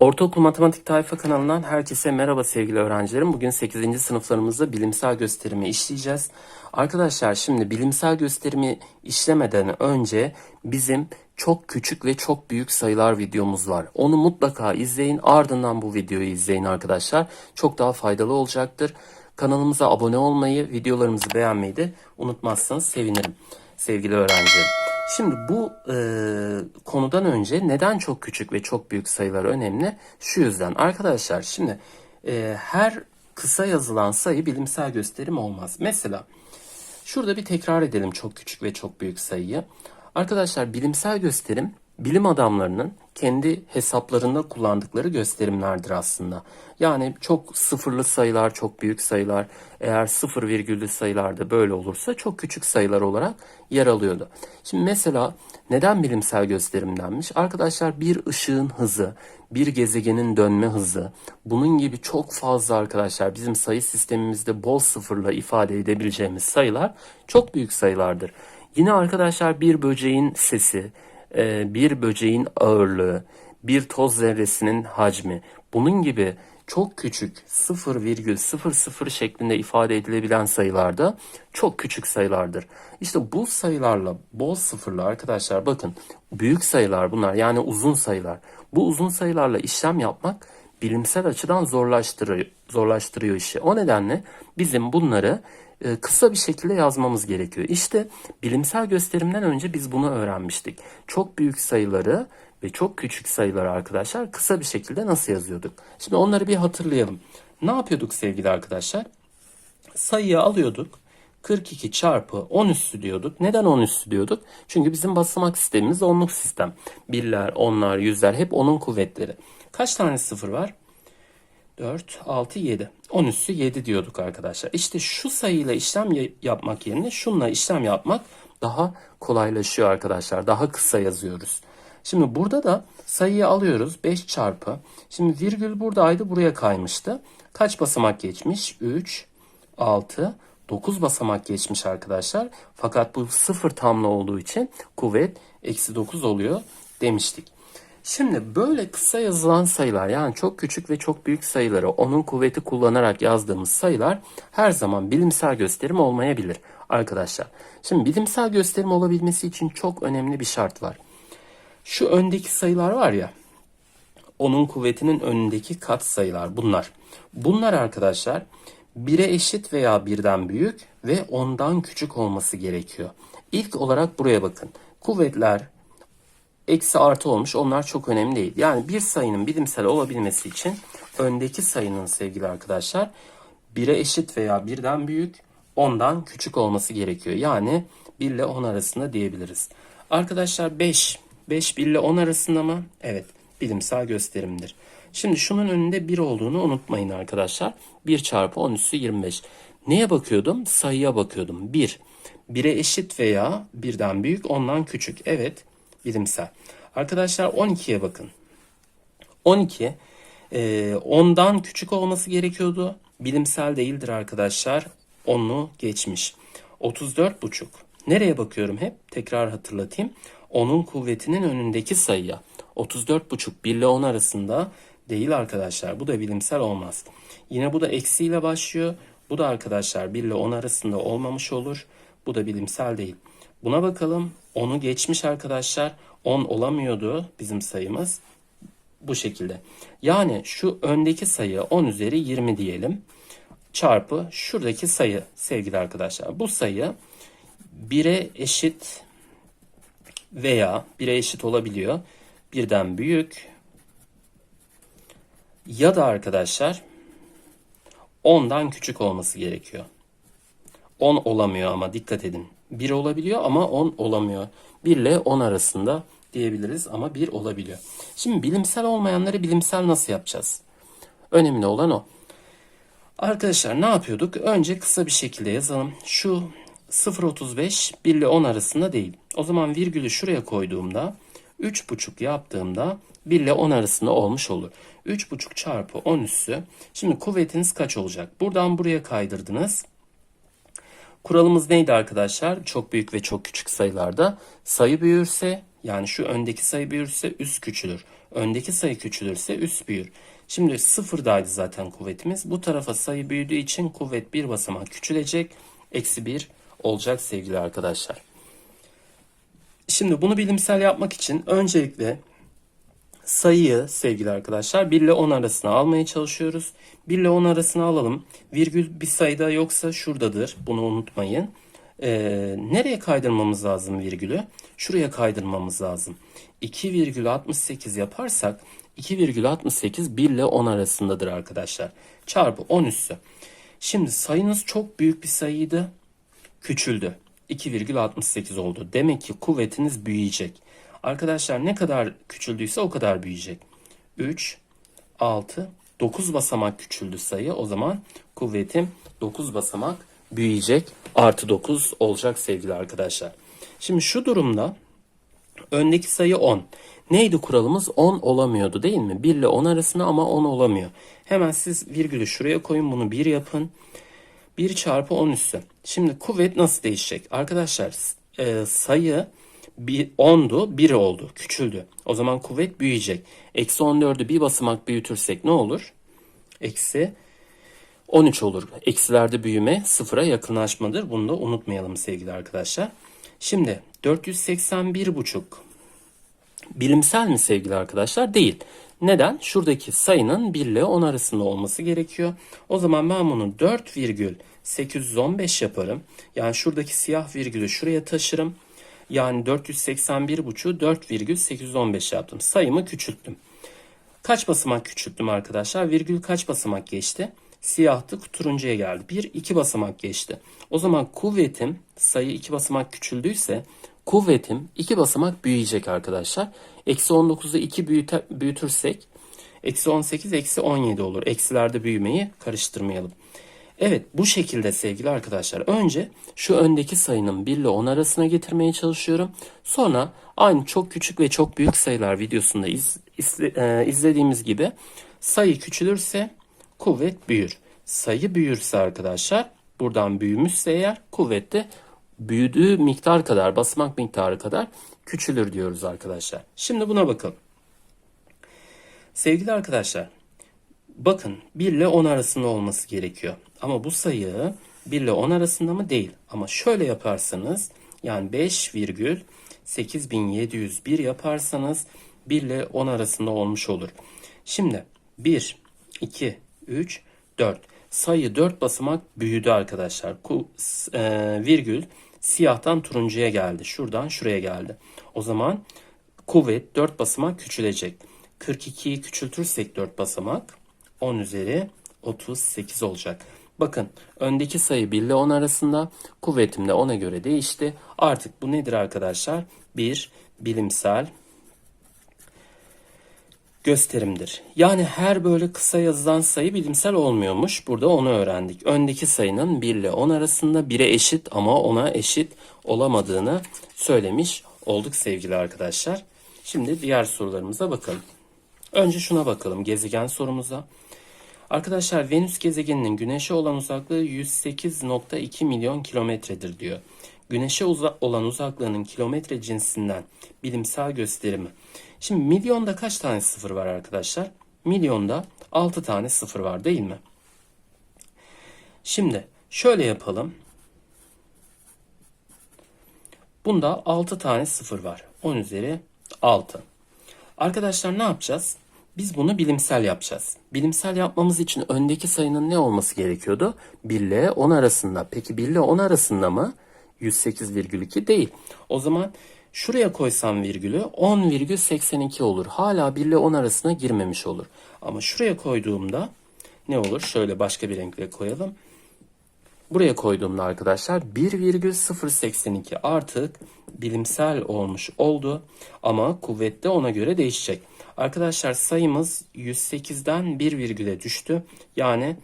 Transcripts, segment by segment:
Ortaokul Matematik Tayfa kanalından herkese merhaba sevgili öğrencilerim. Bugün 8. sınıflarımızda bilimsel gösterimi işleyeceğiz. Arkadaşlar şimdi bilimsel gösterimi işlemeden önce bizim çok küçük ve çok büyük sayılar videomuz var. Onu mutlaka izleyin ardından bu videoyu izleyin arkadaşlar. Çok daha faydalı olacaktır. Kanalımıza abone olmayı, videolarımızı beğenmeyi de unutmazsanız sevinirim sevgili öğrencilerim. Şimdi bu e, konudan önce neden çok küçük ve çok büyük sayılar önemli? Şu yüzden arkadaşlar şimdi e, her kısa yazılan sayı bilimsel gösterim olmaz. Mesela şurada bir tekrar edelim çok küçük ve çok büyük sayıyı. Arkadaşlar bilimsel gösterim bilim adamlarının kendi hesaplarında kullandıkları gösterimlerdir aslında. Yani çok sıfırlı sayılar, çok büyük sayılar, eğer sıfır virgüllü sayılar da böyle olursa çok küçük sayılar olarak yer alıyordu. Şimdi mesela neden bilimsel gösterim denmiş? Arkadaşlar bir ışığın hızı, bir gezegenin dönme hızı, bunun gibi çok fazla arkadaşlar bizim sayı sistemimizde bol sıfırla ifade edebileceğimiz sayılar çok büyük sayılardır. Yine arkadaşlar bir böceğin sesi, e, bir böceğin ağırlığı, bir toz zerresinin hacmi, bunun gibi çok küçük 0,00 şeklinde ifade edilebilen sayılarda çok küçük sayılardır. İşte bu sayılarla bol sıfırla arkadaşlar bakın büyük sayılar bunlar yani uzun sayılar. Bu uzun sayılarla işlem yapmak bilimsel açıdan zorlaştırıyor, zorlaştırıyor işi. O nedenle bizim bunları kısa bir şekilde yazmamız gerekiyor. İşte bilimsel gösterimden önce biz bunu öğrenmiştik. Çok büyük sayıları ve çok küçük sayıları arkadaşlar kısa bir şekilde nasıl yazıyorduk? Şimdi onları bir hatırlayalım. Ne yapıyorduk sevgili arkadaşlar? Sayıyı alıyorduk. 42 çarpı 10 üssü diyorduk. Neden 10 üssü diyorduk? Çünkü bizim basamak sistemimiz onluk sistem. Birler, onlar, yüzler hep onun kuvvetleri. Kaç tane sıfır var? 4, 6, 7. 10 üssü 7 diyorduk arkadaşlar. İşte şu sayıyla işlem yapmak yerine şunla işlem yapmak daha kolaylaşıyor arkadaşlar. Daha kısa yazıyoruz. Şimdi burada da sayıyı alıyoruz. 5 çarpı. Şimdi virgül buradaydı. Buraya kaymıştı. Kaç basamak geçmiş? 3, 6, 9 basamak geçmiş arkadaşlar. Fakat bu sıfır tamlı olduğu için kuvvet eksi 9 oluyor demiştik. Şimdi böyle kısa yazılan sayılar yani çok küçük ve çok büyük sayıları onun kuvveti kullanarak yazdığımız sayılar her zaman bilimsel gösterim olmayabilir arkadaşlar. Şimdi bilimsel gösterim olabilmesi için çok önemli bir şart var. Şu öndeki sayılar var ya onun kuvvetinin önündeki kat sayılar bunlar. Bunlar arkadaşlar 1'e eşit veya birden büyük ve ondan küçük olması gerekiyor. İlk olarak buraya bakın. Kuvvetler eksi artı olmuş. Onlar çok önemli değil. Yani bir sayının bilimsel olabilmesi için öndeki sayının sevgili arkadaşlar 1'e eşit veya birden büyük, ondan küçük olması gerekiyor. Yani 1 ile 10 arasında diyebiliriz. Arkadaşlar 5. 5 1 ile 10 arasında mı? Evet. Bilimsel gösterimdir. Şimdi şunun önünde 1 olduğunu unutmayın arkadaşlar. 1 çarpı 10 üssü 25. Neye bakıyordum? Sayıya bakıyordum. 1. 1'e eşit veya birden büyük, ondan küçük. Evet bilimsel. Arkadaşlar 12'ye bakın. 12 e, 10'dan küçük olması gerekiyordu. Bilimsel değildir arkadaşlar. 10'u geçmiş. 34 buçuk. Nereye bakıyorum hep? Tekrar hatırlatayım. Onun kuvvetinin önündeki sayıya. 34 buçuk 1 ile 10 arasında değil arkadaşlar. Bu da bilimsel olmaz. Yine bu da eksiyle başlıyor. Bu da arkadaşlar 1 ile 10 arasında olmamış olur. Bu da bilimsel değil. Buna bakalım. 10'u geçmiş arkadaşlar. 10 olamıyordu bizim sayımız. Bu şekilde. Yani şu öndeki sayı 10 üzeri 20 diyelim. Çarpı şuradaki sayı sevgili arkadaşlar. Bu sayı 1'e eşit veya 1'e eşit olabiliyor. Birden büyük ya da arkadaşlar 10'dan küçük olması gerekiyor. 10 olamıyor ama dikkat edin. 1 olabiliyor ama 10 olamıyor. 1 ile 10 arasında diyebiliriz ama 1 olabiliyor. Şimdi bilimsel olmayanları bilimsel nasıl yapacağız? Önemli olan o. Arkadaşlar ne yapıyorduk? Önce kısa bir şekilde yazalım. Şu 0.35 1 ile 10 arasında değil. O zaman virgülü şuraya koyduğumda 3.5 yaptığımda 1 ile 10 arasında olmuş olur. 3.5 çarpı 10 üssü. Şimdi kuvvetiniz kaç olacak? Buradan buraya kaydırdınız. Kuralımız neydi arkadaşlar? Çok büyük ve çok küçük sayılarda sayı büyürse Yani şu öndeki sayı büyürse üst küçülür. Öndeki sayı küçülürse üst büyür. Şimdi sıfırdaydı zaten kuvvetimiz. Bu tarafa sayı büyüdüğü için kuvvet bir basamak küçülecek. Eksi bir olacak sevgili arkadaşlar. Şimdi bunu bilimsel yapmak için öncelikle sayıyı sevgili arkadaşlar 1 ile 10 arasına almaya çalışıyoruz. 1 ile 10 arasına alalım. Virgül bir sayıda yoksa şuradadır. Bunu unutmayın. Ee, nereye kaydırmamız lazım virgülü? Şuraya kaydırmamız lazım. 2,68 yaparsak 2,68 1 ile 10 arasındadır arkadaşlar. Çarpı 10 üssü. Şimdi sayınız çok büyük bir sayıydı. Küçüldü. 2,68 oldu. Demek ki kuvvetiniz büyüyecek. Arkadaşlar ne kadar küçüldüyse o kadar büyüyecek. 3, 6, 9 basamak küçüldü sayı. O zaman kuvvetim 9 basamak büyüyecek. Artı 9 olacak sevgili arkadaşlar. Şimdi şu durumda öndeki sayı 10. Neydi kuralımız? 10 olamıyordu değil mi? 1 ile 10 arasında ama 10 olamıyor. Hemen siz virgülü şuraya koyun bunu 1 yapın. 1 çarpı 10 üssü. Şimdi kuvvet nasıl değişecek? Arkadaşlar e, sayı bir 10'du 1 oldu küçüldü. O zaman kuvvet büyüyecek. Eksi 14'ü bir basamak büyütürsek ne olur? Eksi 13 olur. Eksilerde büyüme sıfıra yakınlaşmadır. Bunu da unutmayalım sevgili arkadaşlar. Şimdi 481 buçuk bilimsel mi sevgili arkadaşlar? Değil. Neden? Şuradaki sayının 1 ile 10 arasında olması gerekiyor. O zaman ben bunu 4,815 yaparım. Yani şuradaki siyah virgülü şuraya taşırım. Yani 481,5'u 4,815 yaptım. Sayımı küçülttüm. Kaç basamak küçülttüm arkadaşlar? Virgül kaç basamak geçti? Siyahtı turuncuya geldi. 1, 2 basamak geçti. O zaman kuvvetim sayı 2 basamak küçüldüyse kuvvetim 2 basamak büyüyecek arkadaşlar. Eksi 19'u 2 büyüte, büyütürsek eksi 18 eksi 17 olur. Eksilerde büyümeyi karıştırmayalım. Evet bu şekilde sevgili arkadaşlar. Önce şu öndeki sayının 1 ile 10 arasına getirmeye çalışıyorum. Sonra aynı çok küçük ve çok büyük sayılar videosunda iz, izle, e, izlediğimiz gibi sayı küçülürse kuvvet büyür. Sayı büyürse arkadaşlar buradan büyümüşse eğer kuvvet de büyüdüğü miktar kadar basamak miktarı kadar küçülür diyoruz arkadaşlar. Şimdi buna bakalım. Sevgili arkadaşlar bakın 1 ile 10 arasında olması gerekiyor. Ama bu sayı 1 ile 10 arasında mı? Değil. Ama şöyle yaparsanız yani 5,8701 yaparsanız 1 ile 10 arasında olmuş olur. Şimdi 1, 2, 3, 4. Sayı 4 basamak büyüdü arkadaşlar. Ku, e, virgül siyahtan turuncuya geldi. Şuradan şuraya geldi. O zaman kuvvet 4 basamak küçülecek. 42'yi küçültürsek 4 basamak 10 üzeri 38 olacak. Bakın öndeki sayı 1 ile 10 arasında kuvvetim de ona göre değişti. Artık bu nedir arkadaşlar? Bir bilimsel gösterimdir. Yani her böyle kısa yazılan sayı bilimsel olmuyormuş. Burada onu öğrendik. Öndeki sayının 1 ile 10 arasında 1'e eşit ama ona eşit olamadığını söylemiş olduk sevgili arkadaşlar. Şimdi diğer sorularımıza bakalım. Önce şuna bakalım gezegen sorumuza. Arkadaşlar Venüs gezegeninin Güneş'e olan uzaklığı 108.2 milyon kilometredir diyor. Güneş'e uza olan uzaklığının kilometre cinsinden bilimsel gösterimi. Şimdi milyonda kaç tane sıfır var arkadaşlar? Milyonda 6 tane sıfır var değil mi? Şimdi şöyle yapalım. Bunda 6 tane sıfır var. 10 üzeri 6. Arkadaşlar ne yapacağız? Biz bunu bilimsel yapacağız. Bilimsel yapmamız için öndeki sayının ne olması gerekiyordu? 1 ile 10 arasında. Peki 1 ile 10 arasında mı? 108,2 değil. O zaman şuraya koysam virgülü 10,82 olur. Hala 1 ile 10 arasına girmemiş olur. Ama şuraya koyduğumda ne olur? Şöyle başka bir renkle koyalım. Buraya koyduğumda arkadaşlar 1,082 artık bilimsel olmuş oldu. Ama kuvvet de ona göre değişecek. Arkadaşlar sayımız 108'den 1 virgüle düştü. Yani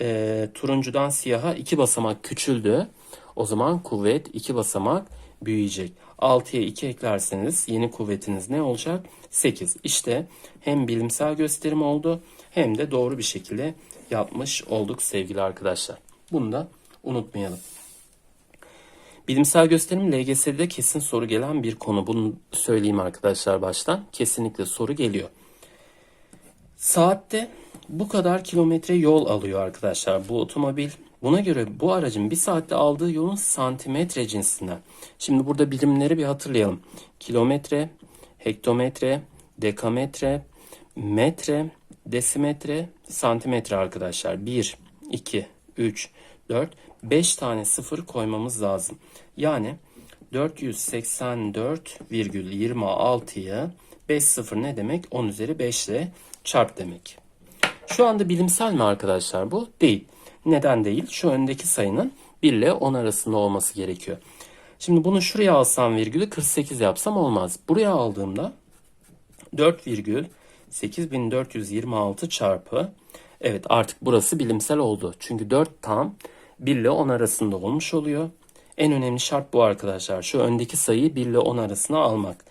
e, turuncudan siyaha 2 basamak küçüldü. O zaman kuvvet 2 basamak büyüyecek. 6'ya 2 eklerseniz yeni kuvvetiniz ne olacak? 8. İşte hem bilimsel gösterim oldu hem de doğru bir şekilde yapmış olduk sevgili arkadaşlar. Bunu da unutmayalım. Bilimsel gösterim LGS'de kesin soru gelen bir konu. Bunu söyleyeyim arkadaşlar baştan. Kesinlikle soru geliyor. Saatte bu kadar kilometre yol alıyor arkadaşlar bu otomobil. Buna göre bu aracın bir saatte aldığı yolun santimetre cinsinden. Şimdi burada birimleri bir hatırlayalım. Kilometre, hektometre, dekametre, metre, desimetre, santimetre arkadaşlar. 1, 2, 3, 4, 5 tane sıfır koymamız lazım. Yani 484,26'yı 5 sıfır ne demek? 10 üzeri 5 ile çarp demek. Şu anda bilimsel mi arkadaşlar bu? Değil. Neden değil? Şu öndeki sayının 1 ile 10 arasında olması gerekiyor. Şimdi bunu şuraya alsam virgülü 48 yapsam olmaz. Buraya aldığımda 4,8426 çarpı Evet artık burası bilimsel oldu. Çünkü 4 tam 1 ile 10 arasında olmuş oluyor. En önemli şart bu arkadaşlar. Şu öndeki sayıyı 1 ile 10 arasına almak.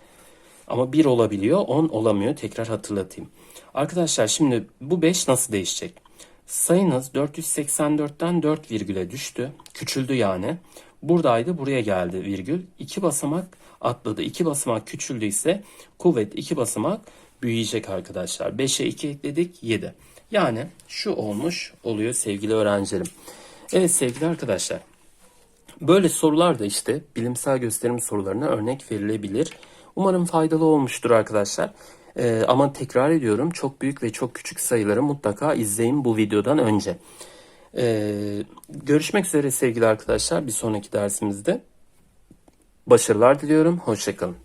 Ama 1 olabiliyor, 10 olamıyor. Tekrar hatırlatayım. Arkadaşlar şimdi bu 5 nasıl değişecek? Sayınız 484'ten 4 virgüle düştü. Küçüldü yani. Buradaydı, buraya geldi virgül. 2 basamak atladı. 2 basamak küçüldüyse kuvvet 2 basamak büyüyecek arkadaşlar. 5'e 2 ekledik 7. Yani şu olmuş oluyor sevgili öğrencilerim. Evet sevgili arkadaşlar. Böyle sorular da işte bilimsel gösterim sorularına örnek verilebilir. Umarım faydalı olmuştur arkadaşlar. Ee, ama tekrar ediyorum çok büyük ve çok küçük sayıları mutlaka izleyin bu videodan önce. Ee, görüşmek üzere sevgili arkadaşlar bir sonraki dersimizde. Başarılar diliyorum. Hoşçakalın.